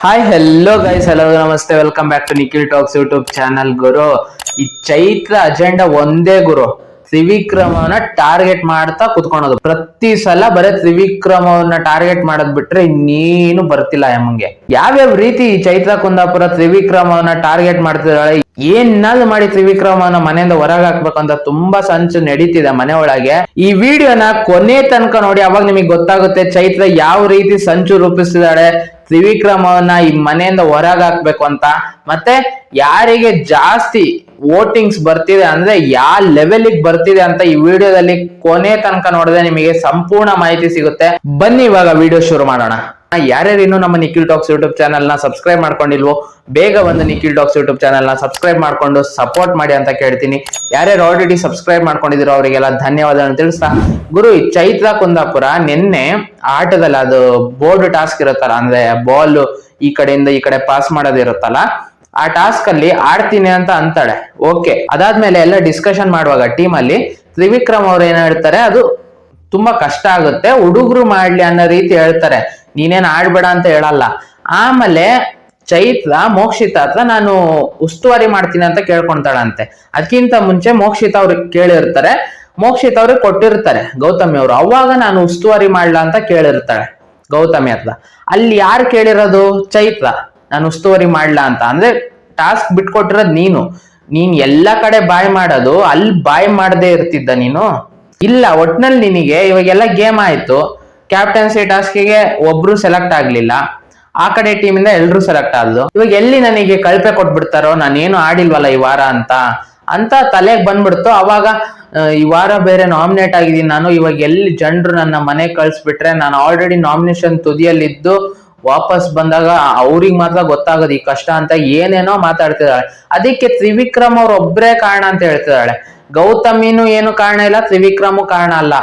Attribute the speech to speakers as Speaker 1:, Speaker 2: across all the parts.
Speaker 1: Hi hello guys hello ನಮಸ್ತೆ welcome back to Nikhil talks YouTube channel ಗುರು ಈ Chaitra agenda ಒಂದೇ ಗುರು ತ್ರಿವಿಕ್ರಮವನ್ನ target ಮಾಡ್ತಾ ಕುತ್ಕೊಳೋದು. ಪ್ರತಿ ಸಲ ಬರೀ ತ್ರಿವಿಕ್ರಮವನ್ನ ಟಾರ್ಗೆಟ್ ಮಾಡೋದ್ ಬಿಟ್ರೆ ಇನ್ನೇನು ಬರ್ತಿಲ್ಲ ಎಮ್ಮಂಗೆ ಯಾವ್ಯಾವ ರೀತಿ ಈ ಚೈತ್ರ ಕುಂದಾಪುರ ತ್ರಿವಿಕ್ರಮವನ್ನ ಟಾರ್ಗೆಟ್ ಮಾಡ್ತಿದ್ದಾಳೆ ಏನಾದ್ರು ಮಾಡಿ ತ್ರಿವಿಕ್ರಮನ ಮನೆಯಿಂದ ಹೊರಗೆ ಹಾಕ್ಬೇಕಂತ ತುಂಬಾ ಸಂಚು ನಡೀತಿದೆ ಮನೆ ಒಳಗೆ. ಈ ವಿಡಿಯೋನ ಕೊನೆ ತನಕ ನೋಡಿ, ಅವಾಗ ನಿಮಗೆ ಗೊತ್ತಾಗುತ್ತೆ ಚೈತ್ರ ಯಾವ ರೀತಿ ಸಂಚು ರೂಪಿಸಿದಾಳೆ ತ್ರಿವಿಕ್ರಮವನ್ನ ಈ ಮನೆಯಿಂದ ಹೊರಗೆ ಹಾಕ್ಬೇಕು ಅಂತ. ಮತ್ತೆ ಯಾರಿಗೆ ಜಾಸ್ತಿ ವೋಟಿಂಗ್ಸ್ ಬರ್ತಿದೆ ಅಂದ್ರೆ ಯಾವ ಲೆವೆಲ್ ಬರ್ತಿದೆ ಅಂತ ಈ ವಿಡಿಯೋದಲ್ಲಿ ಕೊನೆ ತನಕ ನೋಡಿದ್ರೆ ನಿಮಗೆ ಸಂಪೂರ್ಣ ಮಾಹಿತಿ ಸಿಗುತ್ತೆ. ಬನ್ನಿ ಇವಾಗ ವಿಡಿಯೋ ಶುರು ಮಾಡೋಣ. ಯಾರ್ಯಾರು ಇನ್ನು ನಮ್ಮ ನಿಖಿಲ್ ಟಾಕ್ಸ್ ಯೂಟ್ಯೂಬ್ ಚಾನಲ್ನ ಸಬ್ಸ್ಕ್ರೈಬ್ ಮಾಡ್ಕೊಂಡಿಲ್ವೋ, ಬೇಗ ಒಂದು ನಿಖಿಲ್ ಟಾಕ್ಸ್ ಯೂಟ್ಯೂಬ್ ಚಾನಲ್ನ ಸಬ್ಸ್ಕ್ರೈಬ್ ಮಾಡ್ಕೊಂಡು ಸಪೋರ್ಟ್ ಮಾಡಿ ಅಂತ ಕೇಳ್ತೀನಿ. ಯಾರ್ಯಾರು ಆಲ್ರೆಡಿ ಸಬ್ಸ್ಕ್ರೈಬ್ ಮಾಡ್ಕೊಂಡಿದ್ರು ಅವರಿಗೆಲ್ಲ ಧನ್ಯವಾದಗಳನ್ನು ತಿಳಿಸ್ತಾ, ಗುರು ಚೈತ್ರ ಕುಂದಾಪುರ ನಿನ್ನೆ ಆಟದಲ್ಲಿ ಅದು ಬೋರ್ಡ್ ಟಾಸ್ಕ್ ಇರುತ್ತಲ್ಲ, ಅಂದ್ರೆ ಬಾಲ್ ಈ ಕಡೆಯಿಂದ ಈ ಕಡೆ ಪಾಸ್ ಮಾಡೋದಿರುತ್ತಲ್ಲ ಆ ಟಾಸ್ಕ್ ಅಲ್ಲಿ ಆಡ್ತೀನಿ ಅಂತ ಅಂತಾಳೆ. ಓಕೆ ಅದಾದ್ಮೇಲೆ ಎಲ್ಲ ಡಿಸ್ಕಷನ್ ಮಾಡುವಾಗ ಟೀಮ್ ಅಲ್ಲಿ ತ್ರಿವಿಕ್ರಮ್ ಅವ್ರು ಏನ್ ಹೇಳ್ತಾರೆ, ಅದು ತುಂಬಾ ಕಷ್ಟ ಆಗುತ್ತೆ, ಹುಡುಗರು ಮಾಡ್ಲಿ ಅನ್ನೋ ರೀತಿ ಹೇಳ್ತಾರೆ. ನೀನೇನ್ ಆಡ್ಬೇಡ ಅಂತ ಹೇಳಲ್ಲ. ಆಮೇಲೆ ಚೈತ್ರ, ಮೋಕ್ಷಿತ ಹತ್ರ ನಾನು ಉಸ್ತುವಾರಿ ಮಾಡ್ತೀನಿ ಅಂತ ಕೇಳ್ಕೊಂತಾಳಂತೆ. ಅದಕ್ಕಿಂತ ಮುಂಚೆ ಮೋಕ್ಷಿತ ಅವ್ರಿಗೆ ಕೇಳಿರ್ತಾರೆ. ಮೋಕ್ಷಿತ ಅವ್ರಿಗೆ ಕೊಟ್ಟಿರ್ತಾರೆ ಗೌತಮಿ ಅವರು. ಅವಾಗ ನಾನು ಉಸ್ತುವಾರಿ ಮಾಡ್ಲಾ ಅಂತ ಕೇಳಿರ್ತಾಳೆ ಗೌತಮಿ ಹತ್ರ. ಅಲ್ಲಿ ಯಾರು ಕೇಳಿರೋದು? ಚೈತ್ರ. ನಾನು ಉಸ್ತುವಾರಿ ಮಾಡ್ಲಾ ಅಂತ. ಅಂದ್ರೆ ಟಾಸ್ಕ್ ಬಿಟ್ಕೊಟ್ಟಿರೋದು ನೀನು. ನೀನ್ ಎಲ್ಲಾ ಕಡೆ ಬಾಯ್ ಮಾಡೋದು, ಅಲ್ಲಿ ಬಾಯ್ ಮಾಡದೇ ಇರ್ತಿದ್ದ ನೀನು. ಇಲ್ಲ, ಒಟ್ನಲ್ಲಿ ನಿನಗೆ ಇವಾಗೆಲ್ಲ ಗೇಮ್ ಆಯ್ತು. ಕ್ಯಾಪ್ಟನ್ಸಿ ಟಾಸ್ಕಿಗೆ ಒಬ್ರು ಸೆಲೆಕ್ಟ್ ಆಗ್ಲಿಲ್ಲ. ಆ ಕಡೆ ಟೀಮಿಂದ ಎಲ್ರು ಸೆಲೆಕ್ಟ್ ಆದ್ಲು. ಇವಾಗ ಎಲ್ಲಿ ನನಗೆ ಕಳಪೆ ಕೊಟ್ಬಿಡ್ತಾರೋ, ನಾನೇನು ಆಡಿಲ್ವಲ್ಲ ಈ ವಾರ ಅಂತ ಅಂತ ತಲೆಗೆ ಬಂದ್ಬಿಡ್ತು. ಅವಾಗ ಈ ವಾರ ಬೇರೆ ನಾಮಿನೇಟ್ ಆಗಿದ್ದೀನಿ ನಾನು. ಇವಾಗ ಎಲ್ಲಿ ಜನರು ನನ್ನ ಮನೆ ಕಳ್ಸ್ಬಿಟ್ರೆ, ನಾನು ಆಲ್ರೆಡಿ ನಾಮಿನೇಷನ್ ತುದಿಯಲ್ಲಿದ್ದು, ವಾಪಸ್ ಬಂದಾಗ ಅವ್ರಿಗೆ ಮಾತ್ರ ಗೊತ್ತಾಗೋದು ಈ ಕಷ್ಟ ಅಂತ ಏನೇನೋ ಮಾತಾಡ್ತಿದ್ದಾಳೆ. ಅದಕ್ಕೆ ತ್ರಿವಿಕ್ರಮ್ ಅವ್ರ ಒಬ್ರೇ ಕಾರಣ ಅಂತ ಹೇಳ್ತಿದ್ದಾಳೆ. ಗೌತಮಿನೂ ಏನು ಕಾರಣ ಇಲ್ಲ, ತ್ರಿವಿಕ್ರಮು ಕಾರಣ ಅಲ್ಲ.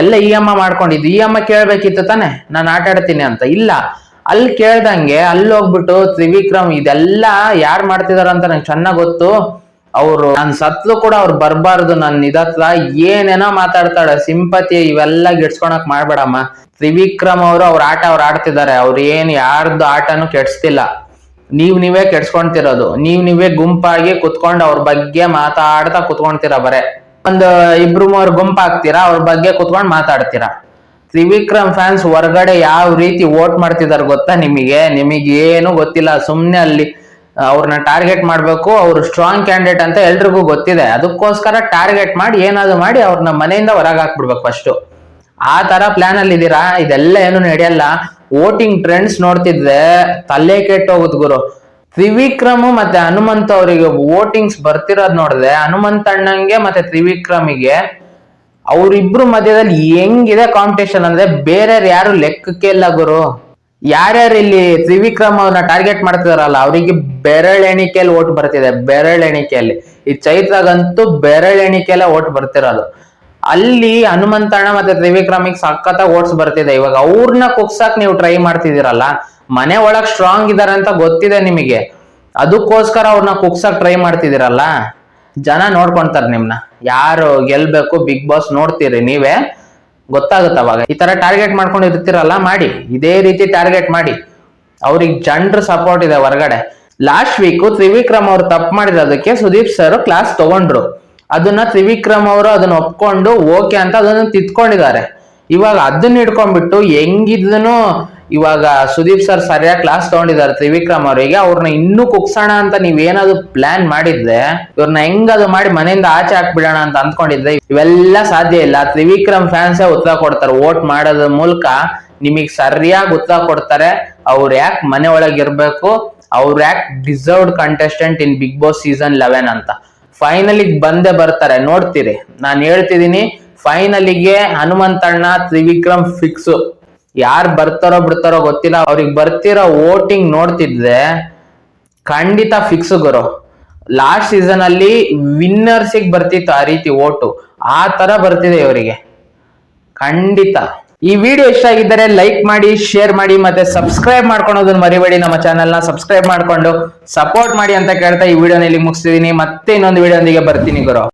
Speaker 1: ಎಲ್ಲ ಇ ಎಂ ಮಾಡ್ಕೊಂಡಿದ್ದು, ಇ ಎಂ ಕೇಳ್ಬೇಕಿತ್ತು ತಾನೆ, ನಾನು ಆಟ ಆಡ್ತೀನಿ ಅಂತ. ಇಲ್ಲ ಅಲ್ಲಿ ಕೇಳ್ದಂಗೆ ಅಲ್ಲಿ ಹೋಗ್ಬಿಟ್ಟು ತ್ರಿವಿಕ್ರಮ್ ಇದೆಲ್ಲ ಯಾರು ಮಾಡ್ತಿದಾರ ಅಂತ ನಂಗೆ ಚೆನ್ನಾಗ್ ಗೊತ್ತು. ಅವರು, ನಾನು ಸತ್ಲು ಕೂಡ ಅವ್ರು ಬರಬಾರ್ದು ನನ್ನ ಇದತ್ರ ಏನೇನೋ ಮಾತಾಡ್ತಾಳೆ, ಸಿಂಪತಿ ಇವೆಲ್ಲ ಗಿಡ್ಸ್ಕೊಳಕ್ ಮಾಡ್ಬೇಡಮ್ಮ. ತ್ರಿವಿಕ್ರಮ್ ಅವರು ಅವ್ರ ಆಟ ಅವ್ರು ಆಡ್ತಿದ್ದಾರೆ, ಅವ್ರು ಏನು ಯಾರ್ದು ಆಟನು ಕೆಡ್ಸ್ತಿಲ್ಲ. ನೀವ್ ನೀವೇ ಕೆಡ್ಸ್ಕೊಂತಿರೋದು ನೀವ್ ನೀವೇ ಗುಂಪಾಗಿ ಕುತ್ಕೊಂಡು ಅವ್ರ ಬಗ್ಗೆ ಮಾತಾಡ್ತಾ ಕುತ್ಕೊಂತೀರ ಬರೇ. ಒಂದು ಇಬ್ರು ಮೂವರು ಗುಂಪಾಗ್ತೀರಾ? ಅವ್ರ ಬಗ್ಗೆ ಕುತ್ಕೊಂಡು ಮಾತಾಡ್ತೀರಾ? ತ್ರಿವಿಕ್ರಮ್ ಫ್ಯಾನ್ಸ್ ಹೊರಗಡೆ ಯಾವ ರೀತಿ ವೋಟ್ ಮಾಡ್ತಿದಾರೆ ಗೊತ್ತಾ ನಿಮಗೆ? ನಿಮಗೆ ಏನು ಗೊತ್ತಿಲ್ಲ. ಸುಮ್ಮನೆ ಅಲ್ಲಿ ಅವ್ರನ್ನ ಟಾರ್ಗೆಟ್ ಮಾಡಬೇಕು, ಅವ್ರು ಸ್ಟ್ರಾಂಗ್ ಕ್ಯಾಂಡಿಡೇಟ್ ಅಂತ ಎಲ್ರಿಗೂ ಗೊತ್ತಿದೆ. ಅದಕ್ಕೋಸ್ಕರ ಟಾರ್ಗೆಟ್ ಮಾಡಿ, ಏನಾದ್ರು ಮಾಡಿ ಅವ್ರನ್ನ ಮನೆಯಿಂದ ಹೊರಗೆ ಹಾಕ್ಬಿಡ್ಬೇಕು ಫಸ್ಟ್ ಆ ತರ ಪ್ಲಾನ್ ಅಲ್ಲಿ ಇದೀರಾ? ಇದೆಲ್ಲ ಏನು ನಡೆಯಲ್ಲ. ವೋಟಿಂಗ್ ಟ್ರೆಂಡ್ಸ್ ನೋಡ್ತಿದ್ರೆ ತಲೆ ಕೆಟ್ಟೋಗುತ್ತೆ ಗುರು. ತ್ರಿವಿಕ್ರಮ್ ಮತ್ತೆ ಹನುಮಂತ ಅವರಿಗೆ ವೋಟಿಂಗ್ಸ್ ಬರ್ತಿರೋದ್ ನೋಡಿದ್ರೆ ಹನುಮಂತ ಅಣ್ಣಂಗೆ ಮತ್ತೆ ತ್ರಿವಿಕ್ರಮಿಗೆ ಅವ್ರಿಬ್ರು ಮಧ್ಯದಲ್ಲಿ ಹೆಂಗಿದೆ ಕಾಂಪಿಟೇಷನ್ ಅಂದ್ರೆ ಬೇರೆ ಯಾರು ಲೆಕ್ಕಕ್ಕೆ ಇಲ್ಲ ಗುರು. ಯಾರ್ಯಾರು ಇಲ್ಲಿ ತ್ರಿವಿಕ್ರಮ್ ಅವ್ರನ್ನ ಟಾರ್ಗೆಟ್ ಮಾಡ್ತಿದಾರಲ್ಲ, ಅವರಿಗೆ ಬೆರಳೆಣಿಕೆಯಲ್ಲಿ ಓಟ್ ಬರ್ತಿದೆ ಬೆರಳೆಣಿಕೆಯಲ್ಲಿ ಈ ಚೈತ್ರಗಂತೂ ಬೆರಳೆಣಿಕೆಯಲ್ಲೇ ಓಟ್ ಬರ್ತಿರೋದು. ಅಲ್ಲಿ ಹನುಮಂತಣ್ಣ ಮತ್ತೆ ತ್ರಿವಿಕ್ರಮಿಗೆ ಸಖತ್ತಾಗಿ ಓಟ್ಸ್ ಬರ್ತಿದೆ. ಇವಾಗ ಅವ್ರನ್ನ ಕುಗ್ಸಕ್ ನೀವು ಟ್ರೈ ಮಾಡ್ತಿದ್ದೀರಲ್ಲ ಮನೆ ಒಳಗ್ ಸ್ಟ್ರಾಂಗ್ ಇದಾರೆ ಅಂತ ಗೊತ್ತಿದೆ ನಿಮಗೆ. ಅದಕ್ಕೋಸ್ಕರ ಅವ್ರನ್ನ ಕುಗ್ಸಕ್ ಟ್ರೈ ಮಾಡ್ತಿದಿರಲ್ಲ ಜನ ನೋಡ್ಕೊಂತಾರೆ ನಿಮ್ನ. ಯಾರು ಗೆಲ್ಬೇಕು ಬಿಗ್ ಬಾಸ್ ನೋಡ್ತೀರಿ ನೀವೇ? ಗೊತ್ತಾಗುತ್ತೆ ಅವಾಗ. ಈ ತರ ಟಾರ್ಗೆಟ್ ಮಾಡ್ಕೊಂಡು ಇರ್ತಿರಲ್ಲ ಮಾಡಿ. ಇದೇ ರೀತಿ ಟಾರ್ಗೆಟ್ ಮಾಡಿ. ಅವ್ರಿಗೆ ಜನರ ಸಪೋರ್ಟ್ ಇದೆ ಹೊರಗಡೆ. ಲಾಸ್ಟ್ ವೀಕ್ ತ್ರಿವಿಕ್ರಮ್ ಅವ್ರು ತಪ್ಪು ಮಾಡಿರೋದಕ್ಕೆ ಸುದೀಪ್ ಸರ್ ಕ್ಲಾಸ್ ತಗೊಂಡ್ರು. ಅದನ್ನ ತ್ರಿವಿಕ್ರಮ್ ಅವರು ಅದನ್ನ ಒಪ್ಕೊಂಡು ಓಕೆ ಅಂತ ಅದನ್ನ ತಿದ್ಕೊಂಡಿದ್ದಾರೆ. ಇವಾಗ ಅದನ್ನ ಇಟ್ಕೊಂಡ್ಬಿಟ್ಟು ಹೆಂಗಿದ್ನು ಇವಾಗ ಸುದೀಪ್ ಸರ್ ಸರಿಯಾಗಿ ಕ್ಲಾಸ್ ತಗೊಂಡಿದ್ದಾರೆ ತ್ರಿವಿಕ್ರಮ್ ಅವರಿಗೆ ಅವ್ರನ್ನ ಇನ್ನೂ ಕುಗ್ಸೋಣ ಅಂತ ನೀವೇನಾದ್ರು ಪ್ಲಾನ್ ಮಾಡಿದ್ರೆ ಇವ್ರನ್ನ ಹೆಂಗದು ಮಾಡಿ ಮನೆಯಿಂದ ಆಚೆ ಹಾಕ್ಬಿಡೋಣ ಅಂತ ಅಂದ್ಕೊಂಡಿದ್ರೆ ಇವೆಲ್ಲ ಸಾಧ್ಯ ಇಲ್ಲ. ತ್ರಿವಿಕ್ರಮ್ ಫ್ಯಾನ್ಸೇ ಉತ್ತರ ಕೊಡ್ತಾರೆ ವೋಟ್ ಮಾಡೋದ್ರ ಮೂಲಕ ನಿಮಗೆ ಸರಿಯಾಗಿ ಉತ್ತರ ಕೊಡ್ತಾರೆ. ಅವ್ರು ಯಾಕೆ ಮನೆ ಒಳಗೆ ಇರ್ಬೇಕು, ಅವ್ರು ಯಾಕೆ deserved contestant in Bigg Boss season eleven ಅಂತ. ಫೈನಲಿಗೆ ಬಂದೇ ಬರ್ತಾರೆ, ನೋಡ್ತೀರಿ. ನಾನು ಹೇಳ್ತಿದೀನಿ ಫೈನಲಿಗೆ ಹನುಮಂತಣ್ಣ ತ್ರಿವಿಕ್ರಮ್ ಫಿಕ್ಸ್ ಯಾರು ಬರ್ತಾರೋ ಬಿಡ್ತಾರೋ ಗೊತ್ತಿಲ್ಲ. ಅವ್ರಿಗೆ ಬರ್ತಿರೋ ವೋಟಿಂಗ್ ನೋಡ್ತಿದ್ರೆ ಖಂಡಿತ ಫಿಕ್ಸ್ ಗುರು. ಲಾಸ್ಟ್ ಸೀಸನ್ ಅಲ್ಲಿ ವಿನ್ನರ್ಸಿಗೆ ಬರ್ತಿತ್ತು ಆ ರೀತಿ ಓಟು ಆ ತರ ಬರ್ತಿದೆ ಇವರಿಗೆ. ಖಂಡಿತ. ಈ ವಿಡಿಯೋ ಇಷ್ಟ ಆಗಿದ್ದರೆ ಲೈಕ್ ಮಾಡಿ ಶೇರ್ ಮಾಡಿ ಮತ್ತೆ ಸಬ್ಸ್ಕ್ರೈಬ್ ಮಾಡ್ಕೊಳೋದನ್ನ ಮರಿಬೇಡಿ. ನಮ್ಮ ಚಾನೆಲ್ನ ಸಬ್ಸ್ಕ್ರೈಬ್ ಮಾಡ್ಕೊಂಡು ಸಪೋರ್ಟ್ ಮಾಡಿ ಅಂತ ಕೇಳ್ತಾ ಈ ವಿಡಿಯೋನ ಇಲ್ಲಿ ಮುಗಿಸ್ತಿದ್ದೀನಿ ಮತ್ತೆ ಇನ್ನೊಂದು ವಿಡಿಯೋದಿಗೆ ಬರ್ತೀನಿ ಗುರು.